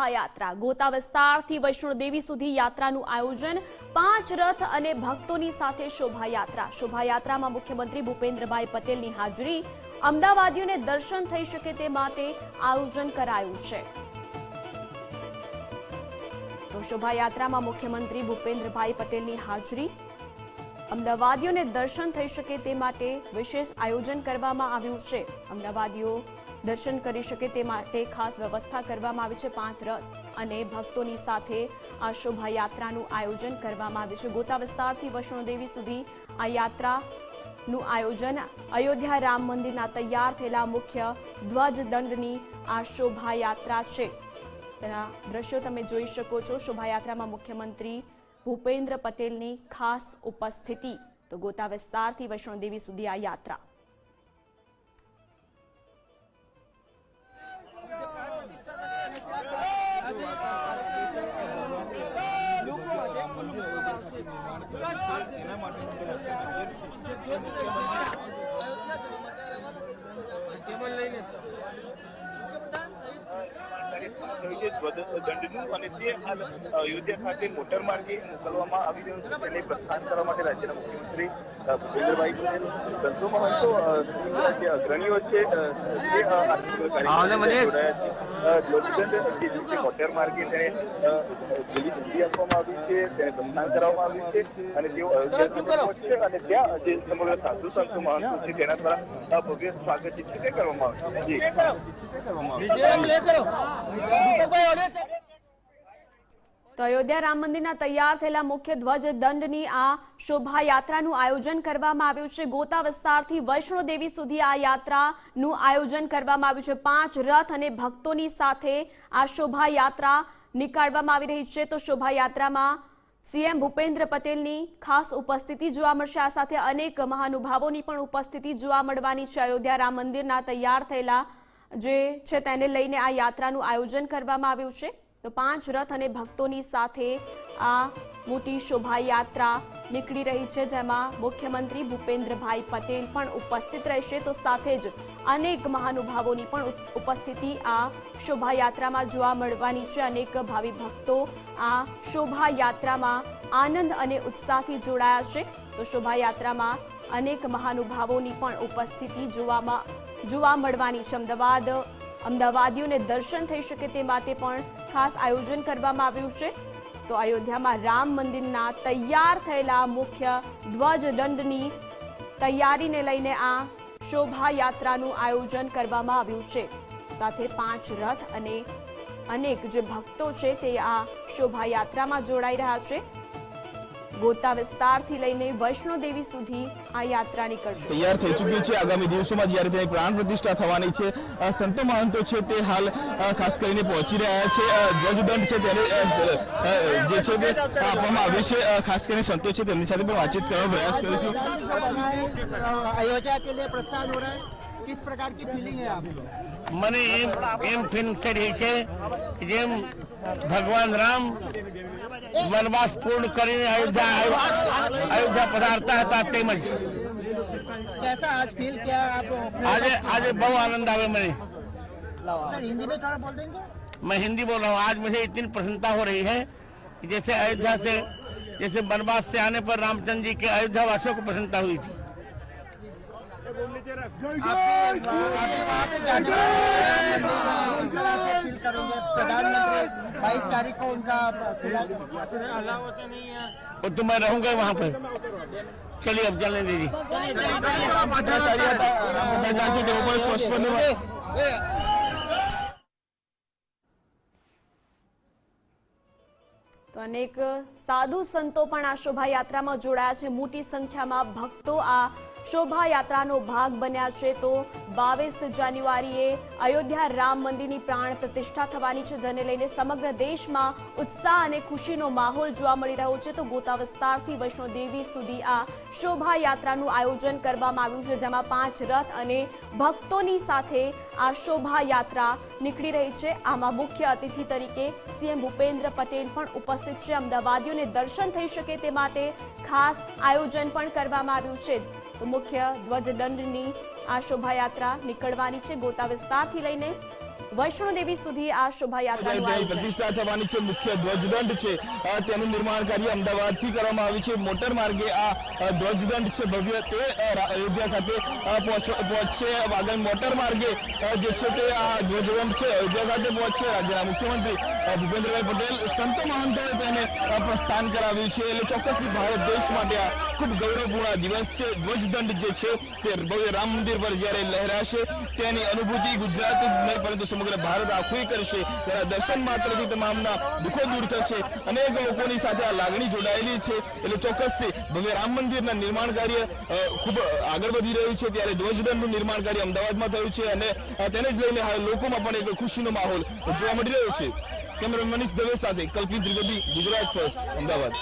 યાત્રા ગોતા વિસ્તારથી વૈષ્ણોદેવી સુધી યાત્રાનું આયોજન, પાંચ રથ અને ભક્તોની સાથે શોભાયાત્રા. શોભાયાત્રામાં મુખ્યમંત્રી ભૂપેન્દ્રભાઈ પટેલની હાજરી, અમદાવાદીઓને દર્શન થઈ શકે તે માટે આયોજન કરાયું છે. શોભાયાત્રામાં મુખ્યમંત્રી ભૂપેન્દ્રભાઈ પટેલની હાજરી, અમદાવાદીઓને દર્શન થઈ શકે તે માટે વિશેષ આયોજન કરવામાં આવ્યું છે. અમદાવાદીઓ દર્શન કરી શકે તે માટે ખાસ વ્યવસ્થા કરવામાં આવી છે પાંચ રથ અને ભક્તોની સાથે આ શોભાયાત્રાનું આયોજન કરવામાં આવ્યું છે. ગોતા વિસ્તારથી વૈષ્ણોદેવી સુધી આ યાત્રાનું આયોજન અયોધ્યા રામ મંદિરના તૈયાર થયેલા મુખ્ય ધ્વજદંડની આ શોભાયાત્રા છે. તેના દ્રશ્યો તમે જોઈ શકો છો. શોભાયાત્રામાં મુખ્યમંત્રી ભૂપેન્દ્ર પટેલની ખાસ ઉપસ્થિતિ. તો ગોતા વિસ્તારથી વૈષ્ણોદેવી સુધી આ યાત્રા. દંડનું અને તે અયોધ્યા ખાતે મોટર માર્ગે મોકલવામાં આવી રહ્યું છે. તેને પ્રસ્થાન કરવા માટે રાજ્યના મુખ્યમંત્રી ભૂપેન્દ્રભાઈ પટેલ સંતો મહંતો અ, જે અગ્રણીઓ છે તે છે. છે મોટર માર્ગે તેને અ, સુધી આપવામાં આવી છે તેને પ્રસ્થાન કરવામાં આવ્યું છે અને તેઓ અયોધ્યા પહોંચશે અને ત્યાં જે સમગ્ર સાધુ સંતો મહંતો છે તેના દ્વારા ભવ્ય સ્વાગત છે તે કરવામાં આવશે. જી. તો અયોધ્યા રામ મંદિરના તૈયાર થયેલા મુખ્ય ધ્વજ દંડની આ શોભાયાત્રાનું આયોજન કરવામાં આવ્યું છે. ગોતા વિસ્તારથી વૈષ્ણોદેવી સુધી આ યાત્રાનું આયોજન કરવામાં આવ્યું છે. પાંચ રથ અને ભક્તોની સાથે આ શોભાયાત્રા નીકાળવામાં આવી રહી છે. તો શોભાયાત્રામાં સીએમ ભૂપેન્દ્ર પટેલની ખાસ ઉપસ્થિતિ જોવા મળશે. આ સાથે અનેક મહાનુભાવોની પણ ઉપસ્થિતિ જોવા મળવાની છે. અયોધ્યા રામ મંદિરના તૈયાર થયેલા જે છે તેને લઈને આ યાત્રાનું આયોજન કરવામાં આવ્યું છે. તો પાંચ રથ અને ભક્તોની સાથે આ મોટી શોભાયાત્રા નીકળી રહી છે, જેમાં મુખ્યમંત્રી ભૂપેન્દ્રભાઈ પટેલ પણ ઉપસ્થિત રહેશે. તો સાથે જ અનેક મહાનુભાવોની પણ ઉપસ્થિતિ આ શોભાયાત્રામાં જોવા મળવાની છે. અનેક ભાવિ ભક્તો આ શોભાયાત્રામાં આનંદ અને ઉત્સાહથી જોડાયા છે. તો શોભાયાત્રામાં અનેક મહાનુભાવોની પણ ઉપસ્થિતિ જોવામાં જોવા મળવાની છે. અમદાવાદ અમદાવાદીઓને દર્શન થઈ શકે તે માટે પણ ખાસ આયોજન કરવામાં આવ્યું છે. તો અયોધ્યામાં રામ મંદિરના તૈયાર થયેલા મુખ્ય ધ્વજદંડની તૈયારીને લઈને આ શોભાયાત્રાનું આયોજન કરવામાં આવ્યું છે. સાથે પાંચ રથ અને અનેક જે ભક્તો છે તે આ શોભાયાત્રામાં જોડાઈ રહ્યા છે. ગોતા વિસ્તારથી લઈને વૈષ્ણોદેવી સુધી આ યાત્રા નીકળશે તૈયાર થઈ ચૂક્યું છે આગામી દિવસોમાં જ્યારે તેની પ્રાણ પ્રતિષ્ઠા થવાની છે અ, સંતો મહંતો છે તે હાલ અ, ખાસ કરીને પહોંચી રહ્યા છે અ, ધ્વજદંડ છે તેને અ, અ, જે છે તે આપવામાં આવ્યું છે અ, ખાસ કરીને સંતો છે તેમની સાથે પણ વાતચીત કરવાનો પ્રયાસ કરીશું अयोध्या के लिए प्रस्थान हो रहा है किस प्रकार की फीलिंग है आप મને એમ એમ ફિલ્મ થઈ રહી છે કે જેમ ભગવાન રામ વનવાસ પૂર્ણ કરીને અયોધ્યા આવ્યા- અયોધ્યા પધારતા હતા તેમજ कैसा आज फील किया आप આજે આજે બહુ આનંદ આવે મને सर हिंदी में थोड़ा बोल देंगे मैं हिंदी बोल रहा हूँ आज मुझे इतनी प्रसन्नता हो रही है कि जैसे अयोध्या से जैसे वनवास से आने पर रामचंद्र जी के अयोध्या वासियों को प्रसन्नता हुई थी प्रधानमंत्री बाईस तारीख को उनका शिला- वो तो मैं रहूंगा वहाँ पर चलिए अब चलने दीजिए આચાર્ય હતા, રામદાસ છે તેઓ પણ સ્પષ્ટપણે તો અનેક સાધુ સંતો પણ આ શોભાયાત્રામાં જોડાયા છે મોટી સંખ્યામાં ભક્તો આ શોભાયાત્રાનો ભાગ બન્યા છે તો બાવીસ જાન્યુઆરીએ અયોધ્યા રામ મંદિરની પ્રાણ પ્રતિષ્ઠા થવાની છે, જેને લઈને સમગ્ર દેશમાં ઉત્સાહ અને ખુશીનો માહોલ જોવા મળી રહ્યો છે. તો ગોતા વિસ્તારથી વૈષ્ણોદેવી સુધી આ શોભાયાત્રાનું આયોજન કરવામાં આવ્યું છે, જેમાં પાંચ રથ અને ભક્તોની સાથે આ શોભાયાત્રા નીકળી રહી છે. આમાં મુખ્ય અતિથિ તરીકે સીએમ ભૂપેન્દ્ર પટેલ પણ ઉપસ્થિત છે. અમદાવાદીઓને દર્શન થઈ શકે તે માટે ખાસ આયોજન પણ કરવામાં આવ્યું છે. મુખ્ય ધ્વજદંડની આ શોભાયાત્રા નીકળવાની છે. ગોતા વિસ્તારથી લઈને વૈષ્ણોદેવી સુધી આ શોભાયાત્રા પ્રતિષ્ઠા થવાની છે. મુખ્ય ધ્વજદંડ છે. તેનું નિર્માણ કાર્ય અમદાવાદથી કરવામાં આવ્યું છે. મોટર માર્ગે આ ધ્વજદંડ છે ભવ્ય. તે અયોધ્યા ખાતે પહોંચશે. આગામી મોટર માર્ગે જે છે તે આ ધ્વજદંડ છે અયોધ્યા ખાતે પહોંચશે. રાજ્યના મુખ્યમંત્રી ભૂપેન્દ્રભાઈ પટેલ સંતો મહંતોએ તેને પ્રસ્થાન કરાવ્યું છે. એટલે ચોક્કસથી ભારત દેશ માટે આ ખૂબ ગૌરવપૂર્ણ દિવસ છે. ધ્વજદંડ જે છે તે ભવ્ય રામ મંદિર પર જ્યારે લહેરાશે, તેની અનુભૂતિ ગુજરાત નહીં, પરંતુ સમગ્ર ભારત આખું કરશે. ત્યારે દર્શન માત્રથી તમામના દુઃખો દૂર થશે. અનેક લોકોની સાથે આ લાગણી જોડાયેલી છે. એટલે ચોક્કસથી ભવ્ય રામ મંદિરના નિર્માણ કાર્ય ખૂબ આગળ વધી રહ્યું છે. ત્યારે ધ્વજદંડનું નિર્માણ કાર્ય અમદાવાદમાં થયું છે. અને તેને જ લઈને લોકોમાં પણ એક ખુશીનો માહોલ જોવા મળી રહ્યો છે. કેમેરામેન મનીષ દવે સાથે કલ્પિત ત્રિવેદી ગુજરાત ફર્સ્ટ અમદાવાદ